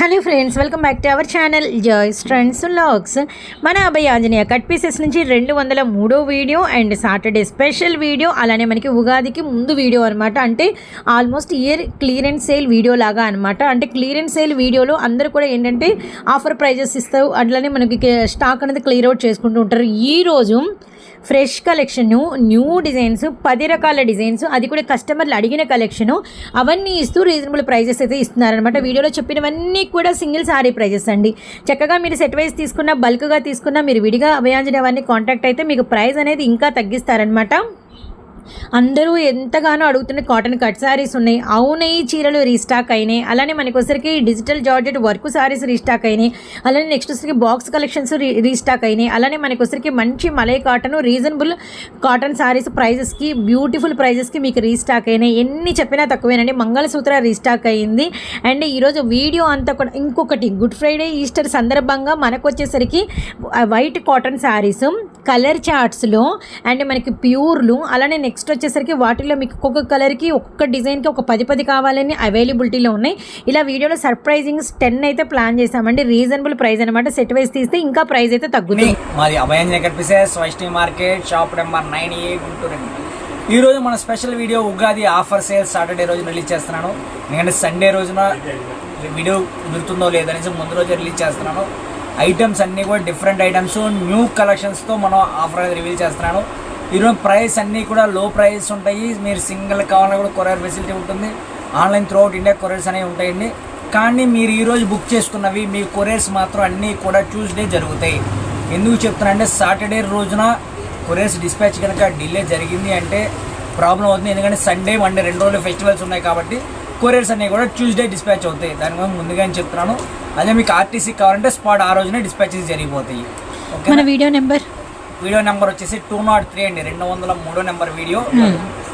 Hello friends welcome back to our channel joys trends logs మన Abhaya Anjaneya cut pieces నుంచి రెండు వందల మూడో video and Saturday special video అలానే మనకి ఉగాదికి ముందు వీడియో అనమాట అంటే almost year clearance sale video లాగా అనమాట అంటే క్లియరెన్స్ సేల్ వీడియోలో అందరూ కూడా ఏంటంటే ఆఫర్ ప్రైజెస్ ఇస్తారు. అట్లానే మనకి స్టాక్ అనేది క్లియర్ అవుట్ చేసుకుంటూ ఉంటారు. ఈరోజు ఫ్రెష్ కలెక్షన్ న్యూ డిజైన్స్ పది రకాల డిజైన్స్ అది కూడా కస్టమర్లు అడిగిన కలెక్షను అవన్నీ ఇస్తూ రీజనబుల్ ప్రైజెస్ అయితే ఇస్తున్నారనమాట వీడియోలో చెప్పినవన్నీ కూడా సింగిల్ సారీ ప్రైజెస్ అండి. చక్కగా మీరు సెట్ వైజ్ తీసుకున్న బల్క్గా తీసుకున్న మీరు విడిగా అభయాంజలి అవన్నీ కాంటాక్ట్ అయితే మీకు ప్రైస్ అనేది ఇంకా తగ్గిస్తారనమాట అందరూ ఎంతగానో అడుగుతున్న కాటన్ కట్ శారీస్ ఉన్నాయి. అవునయి చీరలు రీస్టాక్ అయినాయి. అలానే మనకొసరికి digital georgette work saris restock అయినాయి. అలానే నెక్స్ట్ వచ్చరికి బాక్స్ కలెక్షన్స్ రీ రీస్టాక్ అయినాయి. అలానే మనకొసరికి మంచి malai cotton reasonable cotton saris ప్రైజెస్కి beautiful ప్రైజెస్కి మీకు రీస్టాక్ అయినాయి. ఎన్ని చెప్పినా తక్కువేనండి. మంగళసూత్ర రీస్టాక్ అయింది. అండ్ ఈరోజు వీడియో అంతా కూడా ఇంకొకటి గుడ్ ఫ్రైడే ఈస్టర్ సందర్భంగా మనకు వచ్చేసరికి వైట్ కాటన్ శారీస్ కలర్ చార్ట్స్లో అండ్ మనకి ప్యూర్లు. అలానే నెక్స్ట్ వచ్చేసరికి వాటిలో మీకు ఒక్కొక్క కలర్కి ఒక్కొక్క డిజైన్కి ఒక పది పది కావాలని అవైలబిలిటీలో ఉన్నాయి. ఇలా వీడియోలో సర్ప్రైజింగ్స్ టెన్ అయితే ప్లాన్ చేసామండి రీజనబుల్ ప్రైస్ అనమాట సెట్ వైస్ తీస్తే ఇంకా ప్రైస్ అయితే తగ్గుతుంది. మాది Abhayanjaneya కనిపిసెస్ Vaishnavi market shop number nine A Guntur ఈరోజు ఈ రోజు మన special video Ugadi offer sale Saturday రోజు రిలీజ్ చేస్తున్నాను. ఎందుకంటే సండే రోజున వీడియో దొరుకుతుందో లేదనేసి ముందు రోజు రిలీజ్ చేస్తున్నాను. ఐటమ్స్ అన్నీ కూడా డిఫరెంట్ ఐటమ్స్ న్యూ కలెక్షన్స్తో మనం ఆఫర్ అనేది రివీల్ చేస్తున్నాను. ఈరోజు ప్రైస్ అన్నీ కూడా లో ప్రైస్ ఉంటాయి. మీరు సింగిల్ కావాలన్నా కూడా కొరియర్ ఫెసిలిటీ ఉంటుంది. Online through out India couriers అనేవి ఉంటాయండి. కానీ మీరు ఈరోజు బుక్ చేసుకున్నవి మీ కొరియర్స్ మాత్రం అన్నీ కూడా ట్యూస్డే జరుగుతాయి. ఎందుకు చెప్తున్నానంటే సాటర్డే రోజున కొరియర్స్ డిస్పాచ్ కనుక డిలే జరిగింది అంటే ప్రాబ్లం అవుతుంది. ఎందుకంటే సండే మండే రెండు రోజులు ఫెస్టివల్స్ ఉన్నాయి కాబట్టి కొరియర్స్ అన్నీ కూడా ట్యూస్డే డిస్పాచ్ అవుతాయి. దాని గురించి ముందుగానే చెప్తున్నాను? అదే మీకు ఆర్టీసీ కావాలంటే స్పాట్ ఆ రోజునే డిస్పాచెస్ జరిగిపోతాయి. మన వీడియో నెంబర్ వీడియో నెంబర్ వచ్చేసి టూ నాట్ త్రీ అండి రెండు వందల మూడో నెంబర్ వీడియో.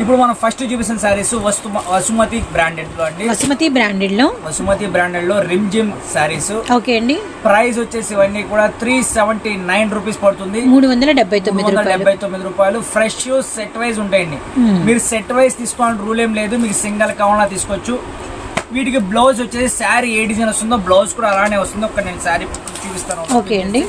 ఇప్పుడు మనం ఫస్ట్ చూపిస్తున్న శారీస్ వస్తు వసుమతి బ్రాండెడ్లో అండి. వసుమతి బ్రాండెడ్లో? వసుమతి బ్రాండెడ్లో రిమ్ జిమ్ శారీస్. ఓకే అండి. ప్రైస్ వచ్చేసి ఇవన్నీ కూడా త్రీ సెవెంటీ నైన్ రూపీస్ పడుతుంది. మూడు వందల డెబ్బై తొమ్మిది డెబ్బై తొమ్మిది రూపాయలు. ఫ్రెష్ సెట్ వైజ్ ఉంటాయండి. మీరు సెట్ వైజ్ తీసుకోవాలని రూల్ ఏం లేదు. మీకు సింగల్ కావాలన్నా తీసుకోవచ్చు. వీటికి బ్లౌజ్ వచ్చేసి శారీ ఏ డిజైన్ వస్తుందో బ్లౌజ్ కూడా అలానే వస్తుందో. ఒక నేను శారీ చూపిస్తాను. ఓకే అండి.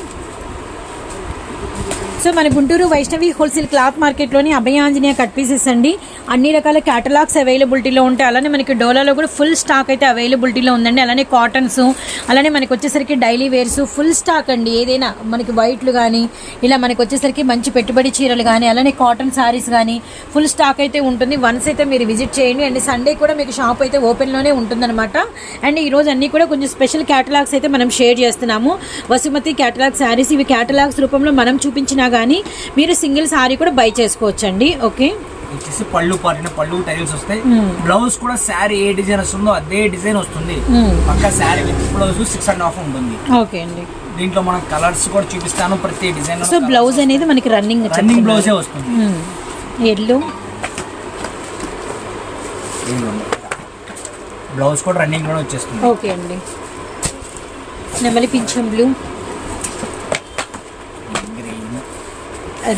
సో మన గుంటూరు వైష్ణవి హోల్సేల్ క్లాత్ మార్కెట్లోని అభయాంజనేయ కట్ పీసెస్ అండి. అన్ని రకాల క్యాటలాగ్స్ అవైలబిలిటీలో ఉంటాయి. అలానే మనకి డోలాలో కూడా ఫుల్ స్టాక్ అయితే అవైలబిలిటీలో ఉందండి. అలానే కాటన్స్ అలానే మనకి వచ్చేసరికి డైలీ వేర్స్ ఫుల్ స్టాక్ అండి. ఏదైనా మనకి వైట్లు కానీ ఇలా మనకి వచ్చేసరికి మంచి పెట్టుబడి చీరలు కానీ అలానే కాటన్ శారీస్ కానీ ఫుల్ స్టాక్ అయితే ఉంటుంది. వన్స్ అయితే మీరు విజిట్ చేయండి. అండ్ సండే కూడా మీకు షాప్ అయితే ఓపెన్లోనే ఉంటుందన్నమాట. అండ్ ఈరోజు అన్నీ కూడా కొంచెం స్పెషల్ క్యాటలాగ్స్ అయితే మనం షేర్ చేస్తున్నాము. వసుమతి క్యాటలాగ్ శారీస్ ఇవి క్యాటలాగ్స్ రూపంలో మనం చూపించినా కానీ మీరు సింగిల్ శారీ కూడా బై చేసుకోవచ్చండి ఓకే? వచ్చేసి పళ్ళు పాటిన పళ్ళు టైల్స్ వస్తాయి. బ్లౌజ్ కూడా శారీ ఏ డిజైన్ వస్తుందో అదే డిజైన్ వస్తుంది. పక్క sari with blouse six and half ఉంటుంది. ఓకే అండి. దీంట్లో మనం కలర్స్ కూడా చూపిస్తాను ప్రతి డిజైన్ సో బ్లౌజ్ అనేది మనకి రన్నింగ్ రన్నింగ్ బ్లౌజే వస్తుంది. ఎల్లు బ్లౌజ్ కూడా రన్నింగ్లోనే వచ్చేస్తుంది. ఓకే అండి. నెమలి పింఛం బ్లూ గ్రీన్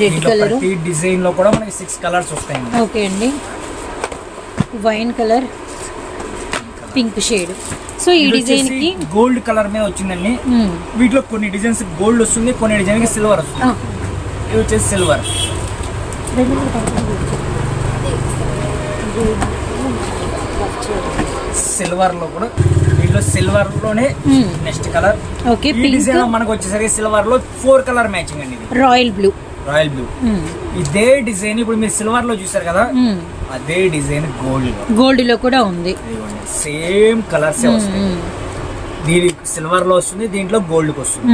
రెడ్ కలరు. ప్రతి డిజైన్లో కూడా మనకి సిక్స్ కలర్స్ వస్తాయండి. ఓకే అండి. Wine colour pink shade. So ఈ డిజైన్కి గోల్డ్ కలర్ మీద వచ్చిందండి. వీటిలో కొన్ని డిజైన్స్ గోల్డ్ వస్తుంది కొన్ని డిజైన్కి సిల్వర్ వస్తుంది. ఇది వచ్చేసి సిల్వర్. సిల్వర్లో కూడా వీటిలో సిల్వర్లోనే నెక్స్ట్ కలర్. ఓకే ఈ డిజైన్ మనకు వచ్చేసరికి సిల్వర్లో ఫోర్ కలర్ మ్యాచింగ్ అండి రాయల్ బ్లూ. Royal blue. ఇదే డిజైన్ ఇప్పుడు మీరు సిల్వర్లో చూసారు కదా? అదే డిజైన్ గోల్డ్లో గోల్డ్లో కూడా ఉంది. సేమ్ కలర్స్ వస్తాయి. దీని సిల్వర్లో వస్తుంది దీంట్లో గోల్డ్కి వస్తుంది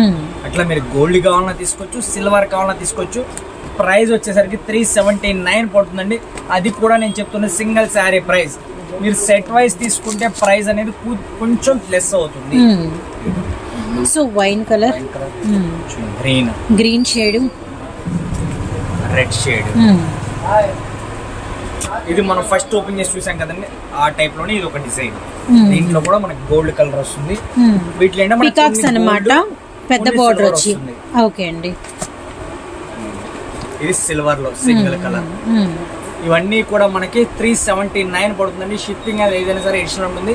అట్లా మీరు గోల్డ్ కావాలన్నా తీసుకోవచ్చు సిల్వర్ కావాలన్నా తీసుకోవచ్చు. ప్రైస్ వచ్చేసరికి త్రీ సెవెంటీ నైన్ పడుతుందండి. అది కూడా నేను చెప్తున్న సింగిల్ శారీ ప్రైస్. మీరు సెట్ వైజ్ తీసుకుంటే ప్రైస్ అనేది కొంచెం లెస్ అవుతుంది. So wine colour? Green. Green shade. Red shade. ఇది మనం ఫస్ట్ ఓపెన్ చేసి చూసాం కదండి ఆ టైప్లోనే ఇది ఒక డిజైన్. దీంట్లో కూడా మనకి గోల్డ్ కలర్ వస్తుంది. వీటిలో పికాక్స్ అన్నమాట. పెద్ద బార్డర్ వచ్చి. ఓకే అండి. ఇది సిల్వర్లో సింగిల్ కలర్ ఇవన్నీ కూడా మనకి త్రీ సెవెంటీ నైన్ పడుతుందండి. షిప్పింగ్ అది ఏదైనా సరే ఎడిషన్ ఉంటుంది.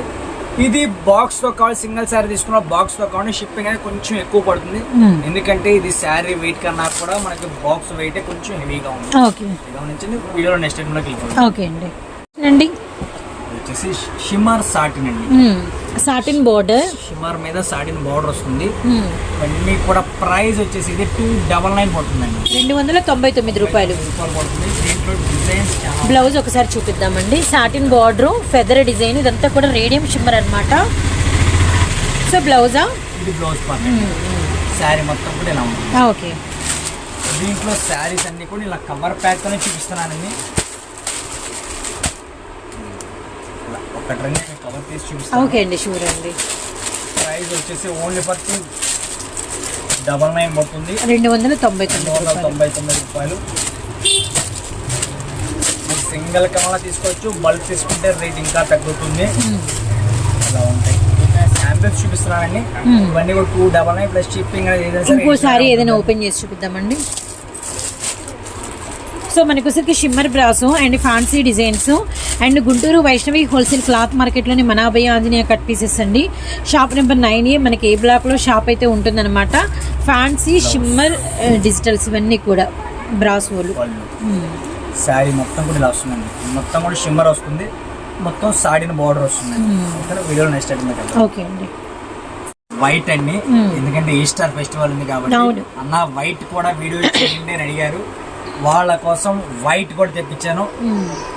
ఇది బాక్స్తో కావాలి సింగిల్ శారీ తీసుకున్న బాక్స్తో కావాలి షిప్పింగ్ అనేది కొంచెం ఎక్కువ పడుతుంది. Hmm. ఎందుకంటే ఇది శారీ వెయిట్ కన్నా కూడా మనకి బాక్స్ వెయిట్ కొంచెం హెవీగా ఉంది గమనించండి వీడియోలో నెక్స్ట్ వెళ్ళిపోతాం ఓకే అండి. అండి వచ్చేసి షిమర్ సాటిన్ అండి. సాటిన్ బోర్డర్ షిమర్ మీద సాటిన్ బార్డర్ వస్తుంది. ఇవన్నీ కూడా ప్రైస్ వచ్చేసి ఇది టూ డబల్ నైన్ పడుతుందండి. రెండు వందల తొంభై తొమ్మిది రూపాయలు. రూపాయలు పడుతుంది. బ్లౌజ్ ఒకసారి చూపిద్దామండి. సాటిన్ బార్డర్ ఫెదర్ డిజైన్ ఇదంతా కూడా రేడియం షిమ్మర్ అన్నమాట. సో బ్లౌజా? ఇది బ్లౌజ్ శారీ మొత్తం కూడా ఇలా ఓకే. దీంట్లో శారీస్ అన్ని కూడా ఇలా కవర్ ప్యాక్ తోనే చూపిస్తున్నానండి ఒకటి రెండు కవర్ తీసి చూపిస్తాను. ఓకే అండి షూర్ అండి. ప్రైస్ వచ్చేసి ఓన్లీ ఫర్ డబల్ నైన్ పడుతుంది. రెండు వందల తొంభై తొమ్మిది వందల తొంభై తొమ్మిది రూపాయలు. సింగిల్ కమలా తీసుకోవచ్చు బల్క్ తీసుకుంటే రేట్ ఇంకా తగ్గుతుంది. ఇలా ఉంటాయి. శాంపిల్స్ చూపిస్తున్నానండి. ఇవన్నీ కూడా two double nine plus shipping అనేది ఇంకోసారి ఏదైనా. ఓపెన్ చేసి చూపిద్దామండి. సో మనకు వచ్చరికి shimmer brass and fancy designs and Guntur Vaishnavi wholesale cloth మార్కెట్లోని మనాభయ ఆంజనేయ కట్ పీసెస్ అండి. షాప్ నెంబర్ నైన్ ఏ మనకి ఏ బ్లాక్లో షాప్ అయితే ఉంటుందన్నమాట. ఫ్యాన్సీ షిమ్మర్ డిజిటల్స్ ఇవన్నీ కూడా బ్రాసోలు వాళ్ళు. శారీ మొత్తం కూడా ఇలా వస్తుందండి. మొత్తం కూడా షిమ్మర్ వస్తుంది. మొత్తం సాడిన బార్డర్ వస్తుంది ఓకేనా? వీడియోలో నెక్స్ట్ అడ్మిట్ ఓకే అండి. వైట్ అండి. Hmm. ఎందుకంటే ఈస్టర్ ఫెస్టివల్ ఉంది కాబట్టి. అన్న వైట్ కూడా వీడియో చేయండి అని అడిగారు. వాళ్ళ కోసం వైట్ కూడా తెప్పించాను.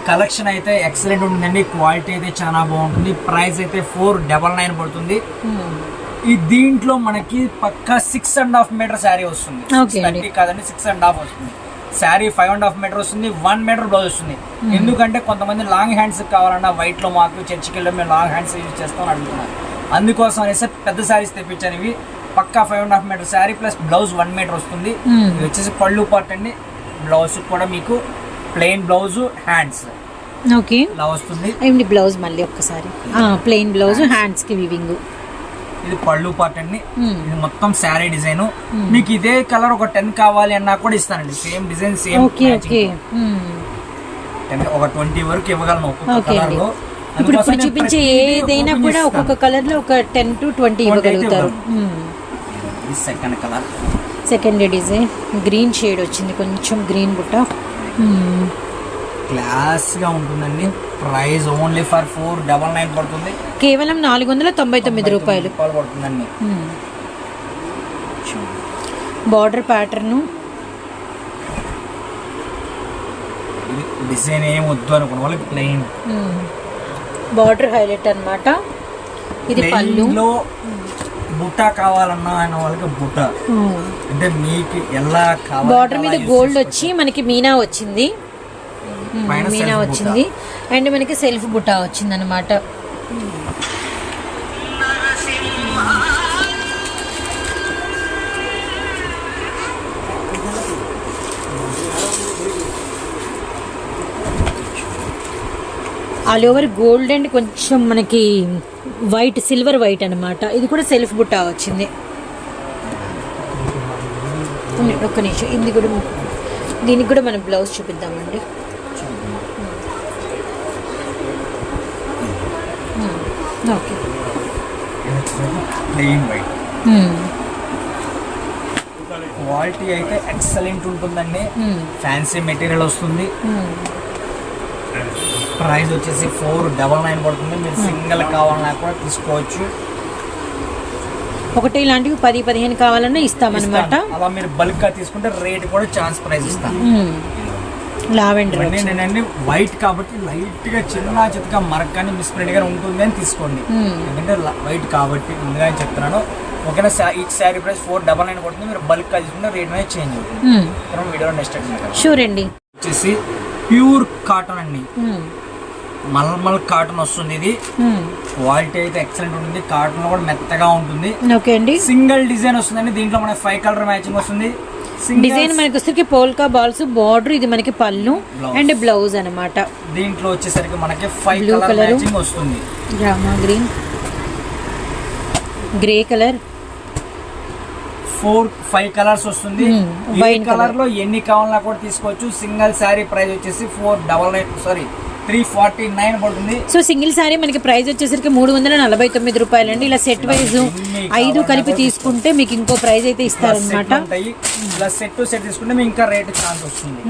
కలెక్షన్ అయితే ఎక్సలెంట్ ఉంటుందండి. క్వాలిటీ అయితే చాలా బాగుంటుంది. ప్రైస్ అయితే ఫోర్ డబల్ నైన్ పడుతుంది. ఈ దీంట్లో మనకి పక్కా six and half metre sari వస్తుంది. థర్టీ కాదండి సిక్స్ అండ్ హాఫ్ వస్తుంది. Sari five and half metre వస్తుంది వన్ మీటర్ బ్లౌజ్ వస్తుంది. ఎందుకంటే కొంతమంది లాంగ్ హ్యాండ్స్ కావాలన్నా వైట్లో మాకు చర్చికి వెళ్ళి మేము లాంగ్ హ్యాండ్స్ యూజ్ చేస్తాం అని అడుగుతున్నారు. అందుకోసం అనేసి పెద్ద శారీస్ తెప్పించాను ఇవి. పక్కా five and half metre sari plus blouse one metre వస్తుంది. Hmm. ఇది వచ్చేసి పళ్ళు పార్ట్ అండి. బ్లౌజ్ కూడా మీకు ప్లెయిన్ బ్లౌజ్ హ్యాండ్స్ ఓకే ఇలా వస్తుంది. బ్లౌజ్ మళ్ళీ ఒక్కసారి? ప్లెయిన్ బ్లౌజ్ హ్యాండ్స్కి వివింగ్ ఇది పళ్ళు పార్ట్ అండి. ఇది మొత్తం శారీ డిజైన్. మీకు ఇదే కలర్ ఒక టెన్ కావాలి అన్నా కూడా ఇస్తానండి. Same design same okay okay. ఒక ట్వంటీ వరకు ఇవ్వగలను ఒక్కొక్క కలర్లో ఇప్పుడు ఇప్పుడు చూపించే ఏదైనా కూడా. ఒక్కొక్క కలర్లో ఒక ten to twenty ఇవ్వగలుగుతారు. Second colour second design green shade వచ్చింది. కొంచెం గ్రీన్ బుట్ట. మ్మ్. క్లాస్గా ఉంటుందండి. Price only for four double nine పడుతుంది. కేవలం నాలుగు వందల తొంభై తొమ్మిది రూపాయలు. పడుతుందండి. బార్డర్ ప్యాటర్న్ ఇది డిజైన్ ఏం వద్దు అనుకున్న వాళ్ళకి ప్లెయిన్ బార్డర్ హైలైట్ అన్నమాట. ఇది పళ్ళు. బుట్ట కావాలన్నా ఆయన వాళ్ళకి బుట్ట. అంటే మీకు ఎలా బార్డర్ మీద గోల్డ్. వచ్చి మనకి మీనా వచ్చింది. మీనా self వచ్చింది. అండ్ మనకి సెల్ఫ్ బుట్ట వచ్చింది అనమాట ఆల్ ఓవర్ గోల్డ్ అండ్ కొంచెం మనకి వైట్ సిల్వర్ వైట్ అన్నమాట. ఇది కూడా సెల్ఫ్ బుట్ట వచ్చింది. ఒక్క నిమిషం ఇది కూడా దీనికి కూడా మనం బ్లౌజ్ చూపిద్దామండి మ్మ్. ఓకే ప్లెయిన్ వైట్ మ్మ్. క్వాలిటీ అయితే ఎక్సలెంట్ ఉంటుందండి. ఫ్యాన్సీ మెటీరియల్ వస్తుంది. ప్రైస్ వచ్చేసి ఫోర్ డబల్ నైన్ పడుతుంది మీరు సింగిల్ కావాలన్నా కూడా తీసుకోవచ్చు ఒకటి ఇలాంటివి పది పదిహేను కావాలన్నా ఇస్తామన్నమాట. అలా మీరు బల్క్గా తీసుకుంటే రేట్ కూడా ఛాన్స్ ప్రైస్ ఇస్తాను మ్మ్. లావెండర్. నేనండి వైట్ కాబట్టి లైట్గా చిన్న చిత్తగా మరకని మిస్ప్రింట్గా ఉంటుంది అని తీసుకోండి. ఎందుకంటే వైట్ కాబట్టి ముందుగా నేను చెప్తున్నాను. ఓకేనా ఈ sari price four double nine పడుతుంది మీరు బల్క్ తీసుకుంటే రేట్ అనేది చేంజ్ అవుతుంది. వీడియో నెక్స్ట్ షూర్ అండి. వచ్చేసి ప్యూర్ కాటన్ అండి. మల్మల్ కాటన్ వస్తుంది ఇది. క్వాలిటీ అయితే ఎక్సలెంట్ ఉంటుంది. కాటన్లో కూడా మెత్తగా ఉంటుంది. ఓకే అండి. సింగిల్ డిజైన్ వస్తుందండి. దీంట్లో మనకి ఫైవ్ కలర్ మ్యాచింగ్ వస్తుంది. డిజైన్ మనకి వస్తే పోల్కా బాల్స్ బార్డర్ ఇది మనకి పళ్ళు. అండ్ బ్లౌజ్ అన్నమాట. దీంట్లో వచ్చేసరికి మనకి ఫైవ్ Blue కలర్ వస్తుంది. Rama green grey colour four five colours వస్తుంది. wine colour. లో ఎన్ని కావాలన్నా కూడా తీసుకోవచ్చు. సింగిల్ శారీ ప్రైస్ వచ్చేసి four double nine sorry three forty nine పడుతుంది. సో సింగిల్ సారీ మనకి ప్రైస్ వచ్చేసరికి మూడు వందల నలభై తొమ్మిది రూపాయలు అండి ఇలా సెట్ వైజ్ ఐదు కలిపి తీసుకుంటే మీకు ఇంకో ప్రైస్ అయితే ఇస్తారనమాట సెట్ ఉంటాయి. ఇలా సెట్ టు సెట్ తీసుకుంటే మీకు ఇంకా రేట్ ఛాన్స్ వస్తుంది.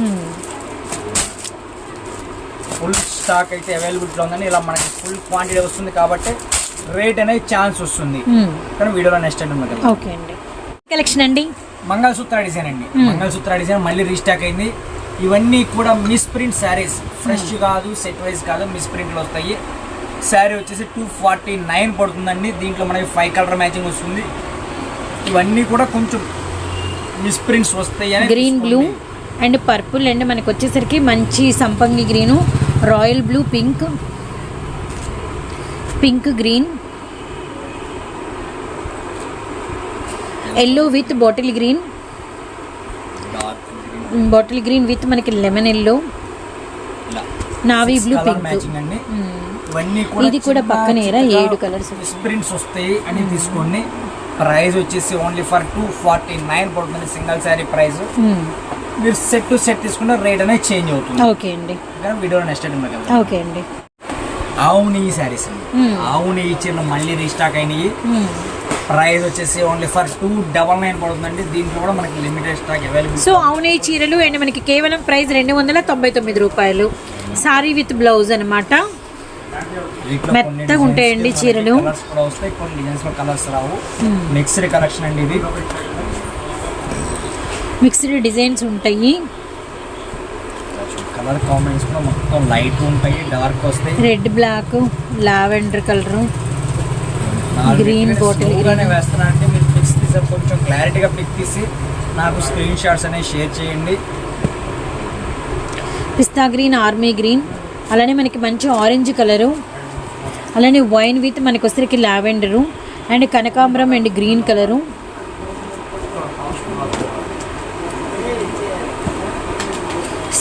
ఫుల్ స్టాక్ అయితే అవైలబిలిటీలో ఉందని ఇలా మనకి ఫుల్ క్వాంటిటీ వస్తుంది కాబట్టి రేట్ అనేది ఛాన్స్ వస్తుంది. కానీ వీడియోలో నెక్స్ట్ అంటే మనకి ఓకే అండి. కలెక్షన్ అండి? మంగళసూత్ర డిజైన్ అండి. మంగళసూత్ర డిజైన్ మళ్ళీ రీస్టాక్ అయింది. ఇవన్నీ కూడా మిస్ ప్రింట్ శారీస్. ఫ్రెష్ కాదు సెట్ వైజ్ కాదు మిస్ ప్రింట్లు వస్తాయి. శారీ వచ్చేసి టూ ఫార్టీ నైన్ పడుతుందండి. దీంట్లో మనకి ఫైవ్ కలర్ మ్యాచింగ్ వస్తుంది. ఇవన్నీ కూడా కొంచెం మిస్ ప్రింట్స్ వస్తాయి అని green blue and purple and. మనకి వచ్చేసరికి మంచి సంపంగి green royal blue pink pink green yellow with bottle green bottle green with మనకి lemon yellow navy blue pink ఇది కూడా పక్కనేరా ఏడు మిస్ ప్రింట్స్ వస్తాయి అని తీసుకోండి. ప్రైస్ వచ్చేసి only for two forty nine పడుతుంది సింగిల్ శారీ ప్రైస్ మీరు సెట్ టు సెట్ తీసుకుంటే రేట్ అనేది చేంజ్ అవుతుంది. ఓకే అండి. కానీ వీడియోలో నెక్స్ట్ టైం ఓకే అండి. ఆవు నెయ్యి శారీస్ అండి. Hmm. చీరలు మళ్ళీ రీస్టాక్ అయినాయి. ప్రైస్ వచ్చేసి only for two double nine పడుతుందండి. దీంట్లో కూడా మనకి లిమిటెడ్ స్టాక్ అవైలబుల్ సో అవునే చీరలు అండ్ మనకి కేవలం ప్రైస్ రెండు వందల తొంభై తొమ్మిది రూపాయలు. సారీ విత్ బ్లౌజ్ అనమాట మెత్తగా ఉంటాయండి చీరలు. కలర్స్ కూడా వస్తాయి. కొన్ని డిజైన్స్లో కలర్స్ రావు. మిక్స్డ్ కలెక్షన్ అండి ఇది. మిక్స్డ్ డిజైన్స్ ఉంటాయి. కలర్ కాంబినేషన్ కూడా మొత్తం లైట్ ఉంటాయి. డార్క్ వస్తాయి. Red black lavender colour slow green. గానే వేస్తున్నా అంటే మీరు పిక్స్ తీసే కొంచెం క్లారిటీగా పిక్ తీసి నాకు స్క్రీన్ షాట్స్ అనేవి షేర్ చేయండి. పిస్తా గ్రీన్ ఆర్మీ గ్రీన్. అలానే మనకి మంచి ఆరెంజ్ కలరు. అలానే వైన్ విత్ మనకి వచ్చరికి లావెండరు. అండ్ కనకాంబరం and green colour.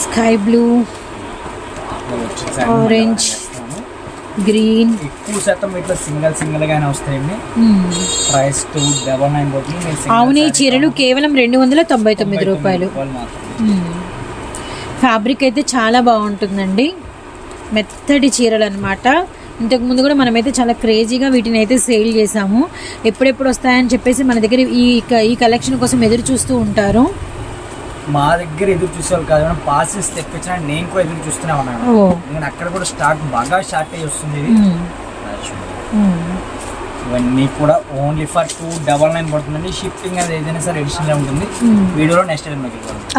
Sky blue Orange. Green ఎక్కువ శాతం ఇట్లా సింగల్ సింగల్ గానే వస్తాయండి. ప్రైస్ టూ డబల్ నైన్ పోతుంది అవునే saree చీరలు కేవలం రెండు వందల తొంభై తొమ్మిది రూపాయలు. ఫ్యాబ్రిక్ అయితే చాలా బాగుంటుందండి. మెత్తటి చీరలు అనమాట ఇంతకుముందు కూడా మనమైతే చాలా క్రేజీగా వీటిని అయితే సేల్ చేసాము. ఎప్పుడెప్పుడు వస్తాయని చెప్పేసి మన దగ్గర ఈ ఈ కలెక్షన్ కోసం ఎదురు చూస్తూ ఉంటారు. మా దగ్గర ఎదురు చూసేవాళ్ళు కాదు మనం పాసెస్ తెప్పించిన నేను కూడా ఎదురు చూస్తూనే ఉన్నాను నేను అక్కడ కూడా స్టాక్ బాగా వస్తుంది ఇది. మ్మ్. మ్మ్. ఇవన్నీ కూడా only for two double nine పడుతుందండి. షిప్పింగ్ అనేది ఏదైనా సరే ఎడిషనల్ ఉంటుంది. వీడియోలో నెక్స్ట్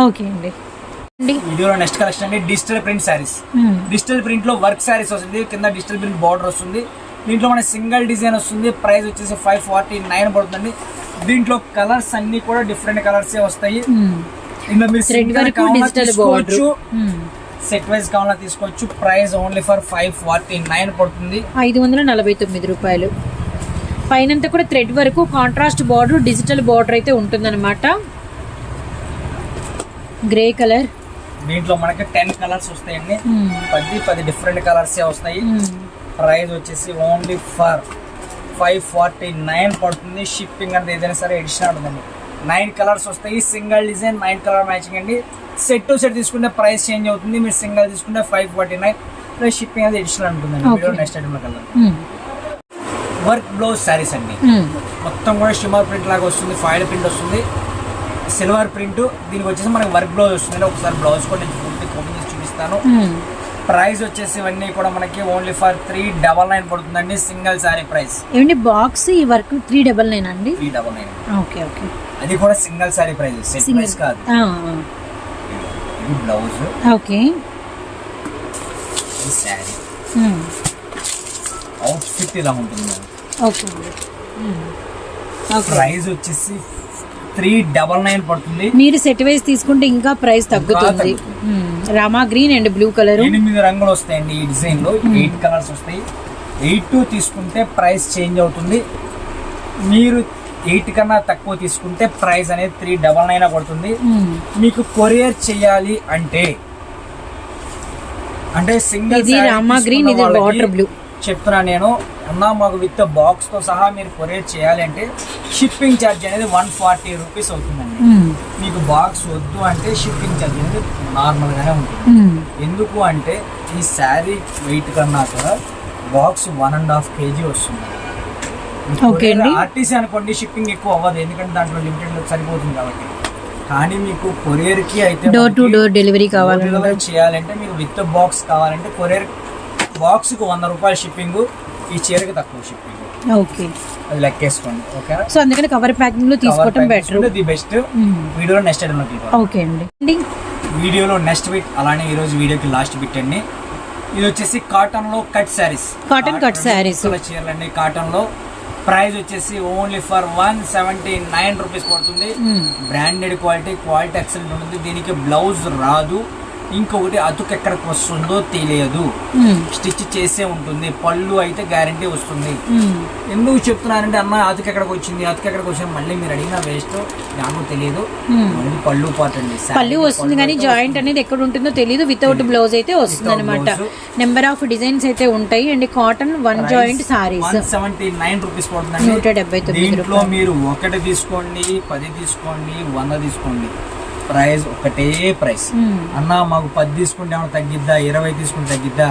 ఓకే అండి. వీడియోలో నెక్స్ట్ కలెక్షన్ అండి డిజిటల్ ప్రింట్ శారీస్. డిజిటల్ ప్రింట్లో వర్క్ శారీస్ వస్తుంది కింద డిజిటల్ ప్రింట్ బార్డర్ వస్తుంది. దీంట్లో మన సింగిల్ డిజైన్ వస్తుంది ప్రైస్ వచ్చేసి ఫైవ్ ఫార్టీ నైన్ పడుతుంది దీంట్లో కలర్స్ అన్ని కూడా డిఫరెంట్ కలర్స్ వస్తాయి. థ్రెడ్ వరకు డిజిటల్ బోర్డర్. సెట్ వైజ్ కావాలన్నా తీసుకోవచ్చు. Price only for five forty nine పడుతుంది. ఐదు వందల నలభై తొమ్మిది రూపాయలు. పైనంతా కూడా థ్రెడ్ వరకు కాంట్రాస్ట్ బార్డర్ డిజిటల్ బార్డర్ అయితే ఉంటుందన్నమాట. గ్రే కలర్ దీంట్లో మనకి టెన్ కలర్స్ వస్తాయండి. మ్మ్. పది పది డిఫరెంట్ కలర్స్ వస్తాయి. ప్రైస్ వచ్చేసి only for five forty nine పడుతుంది. షిప్పింగ్ అనేది ఏదైనా సరే ఎడిషనల్ ఉందండి. నైన్ కలర్స్ వస్తాయి. Single design nine colour matching అండి. సెట్ టు సెట్ తీసుకుంటే ప్రైస్ చేంజ్ అవుతుంది. మీరు సింగిల్ తీసుకుంటే five forty nine plus shipping అనేది additional. Video next item colour. Work blouse sarees అండి. మ్మ్. మొత్తం కూడా షిమర్ ప్రింట్ లాగా వస్తుంది. ఫైల్ ప్రింట్ వస్తుంది. సిల్వర్ ప్రింట్ దీనికి వచ్చేసి మనకి వర్క్ బ్లౌజ్ వస్తుంది ఒకసారి బ్లౌజ్ కూడా నేను పూర్తి ఓపెన్ చేసి చూపిస్తాను. ప్రైస్ వచ్చేసి ఇవన్నీ కూడా మనకి only for three double nine పడుతుందండి. సింగిల్ శారీ ప్రైస్ ఏమండి బాక్స్ ఈ వర్క్ త్రీ డబల్ నైన్ అండి? Three double nine okay okay అది కూడా single saree price set. Price కాదు. ఆ, ఇది బ్లౌజ్. ఓకే. శారీ మ్మ్. అవుట్ ఫిట్ ఇలా ఉంటుంది ఓకే. ప్రైస్ వచ్చేసి త్రీ డబల్ నైన్ పడుతుంది. మీరు సెట్ వైజ్ తీసుకుంటే ఇంకా ప్రైస్ తగ్గుతుంది. Rama green and blue colour. ఎనిమిది రంగులు వస్తాయండి ఈ డిజైన్లో ఎయిట్ కలర్స్ వస్తాయి. ఎయిట్ టూ తీసుకుంటే ప్రైస్ చేంజ్ అవుతుంది. మీరు ఎయిట్ కన్నా తక్కువ తీసుకుంటే ప్రైస్ అనేది త్రీ డబల్ నైన్ పడుతుంది. మీకు కొరియర్ చేయాలి అంటే అంటే సింగిల్ ఇది రామా గ్రీన్ ఇది వాటర్ బ్లూ చెప్తున్నా నేను అన్నా మాకు విత్ బాక్స్తో సహా మీరు కొరియర్ చేయాలి అంటే షిప్పింగ్ ఛార్జ్ అనేది వన్ ఫార్టీ రూపీస్ అవుతుందండి. మీకు బాక్స్ వద్దు అంటే షిప్పింగ్ ఛార్జ్ అనేది నార్మల్ గానే ఉంటుంది ఎందుకు అంటే ఈ శారీ వెయిట్ కన్నా కూడా box one and half KG వస్తుంది. Okay అండి. ఆర్టీసీ అనుకోండి షిప్పింగ్ ఎక్కువ అవ్వదు. ఎందుకంటే దాంట్లో లిమిటెడ్ సరిపోతుంది కాబట్టి. కానీ మీకు కొరియర్కి అయితే door to door delivery delivery చేయాలంటే మీకు విత్ బాక్స్ కావాలంటే కొరియర్ బాక్స్కు వంద రూపాయల షిప్పింగ్ ఈ చీరకి తక్కువ షిప్పింగ్ ఓకే అది లెక్కేసుకోండి ఓకేనా సో అందుకని కవర్ ప్యాకింగ్లో తీసుకోవటం బెటర్ ది బెస్ట్ వీడియోలో నెక్స్ట్ ఐటమ్ తీసుకోవాలి ఓకే అండి. అండి. వీడియోలో నెక్స్ట్ బిట్ అలానే ఈ రోజు వీడియోకి లాస్ట్ బిట్ అండి. ఇది వచ్చేసి కాటన్లో cut sarees Cotton cut sarees. చీరలు అండి కాటన్లో. ప్రైస్ వచ్చేసి only for one seventy nine rupees పడుతుంది. బ్రాండెడ్ క్వాలిటీ క్వాలిటీ ఎక్సలెంట్ ఉంటుంది. దీనికి బ్లౌజ్ రాదు. ఇంకొకటి అతుకు ఎక్కడికి వస్తుందో తెలియదు. స్టిచ్ చేసే ఉంటుంది. పళ్ళు అయితే గ్యారంటీ వస్తుంది. ఎందుకు చెప్తున్నానంటే అన్న అతుకు ఎక్కడికి వచ్చింది? అతుకు ఎక్కడికి వచ్చింది? మళ్ళీ మీరు అడిగిన వేస్ట్ నాకు తెలియదు. మళ్ళీ పళ్ళు అండి పళ్ళు వస్తుంది కానీ జాయింట్ అనేది ఎక్కడ ఉంటుందో తెలియదు. వితౌట్ బ్లౌజ్ అయితే వస్తుంది అనమాట. నెంబర్ ఆఫ్ డిజైన్స్ అయితే ఉంటాయి. And cotton one joint sarees one seventy nine rupees పడుతుందండి. నూట డెబ్బై తొమ్మిది మీరు ఒకటి తీసుకోండి పది తీసుకోండి వంద తీసుకోండి. ప్రైస్ ఒకటే ప్రైస్ అన్న మాకు పది తీసుకుంటే ఏమైనా తగ్గిద్దా? ఇరవై తీసుకుంటే తగ్గిద్దా?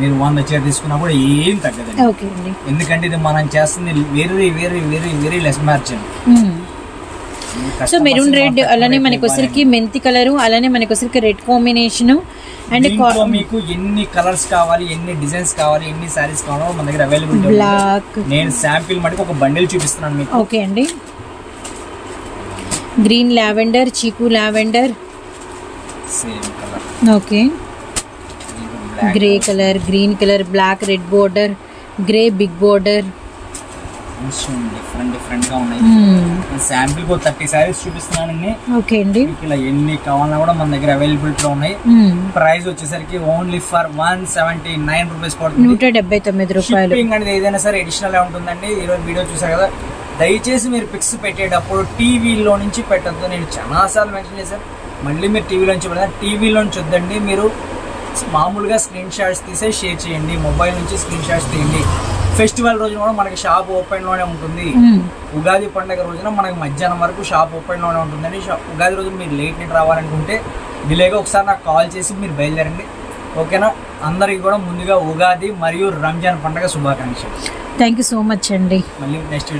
మీరు వంద చీర తీసుకున్నా కూడా ఏం తగ్గదండి. ఎందుకంటే ఇది మనం చేస్తుంది very very very very less margin so maroon red అలానే మనకి వచ్చరికి మెంతి కలర్ అలానే మనకి వచ్చరికి రెడ్ కాంబినేషన్ అండ్ మీకు ఎన్ని కలర్స్ కావాలి ఎన్ని డిజైన్స్ కావాలి ఎన్ని సారీస్ కావాలో మన దగ్గర అవైలబుల్ బ్లాక్ నేను శాంపిల్ మటుకు ఒక బండిల్ చూపిస్తున్నాను మీకు. ఓకే అండి. గ్రీన్ లావెండర్ చీకు lavender. Okay. Grey colour green colour black red border grey big border different డిఫరెంట్గా ఉన్నాయి. శాంపిల్కు థర్టీ సారీస్ చూపిస్తున్నానండి ఓకే అండి. ఇలా ఎన్ని కావాలన్నా కూడా మన దగ్గర అవైలబిలిటీ ఉన్నాయి. ప్రైస్ వచ్చేసరికి only for one seventy nine rupees పడుతుంది. నూట డెబ్బై తొమ్మిది రూపాయలు. ఏదైనా సరే అడిషనల్ ఉంటుందండి. ఈరోజు వీడియో చూసారు కదా? దయచేసి మీరు పిక్స్ పెట్టేటప్పుడు టీవీలో నుంచి పెట్టద్దు. నేను చాలాసార్లు మెన్షన్ చేశాను. మళ్ళీ మీరు టీవీలో నుంచి పెడతాను టీవీలో నుంచి వద్దండి. మీరు మామూలుగా స్క్రీన్ షాట్స్ తీసే షేర్ చేయండి. మొబైల్ నుంచి స్క్రీన్ షాట్స్ తీయండి. ఫెస్టివల్ రోజున కూడా మనకి షాప్ ఓపెన్లోనే ఉంటుంది. ఉగాది పండుగ రోజున మనకి మధ్యాహ్నం వరకు షాప్ ఓపెన్లోనే ఉంటుందండి. ఉగాది రోజు మీరు లేట్ నైట్ రావాలనుకుంటే డిలేగా ఒకసారి నాకు కాల్ చేసి మీరు బయలుదేరండి. ఓకేనా అందరికి కూడా ముందుగా ఉగాది మరియు రంజాన్ పండుగ శుభాకాంక్షలు. థ్యాంక్ యూ సో మచ్ అండి మళ్ళీ నెక్స్ట్.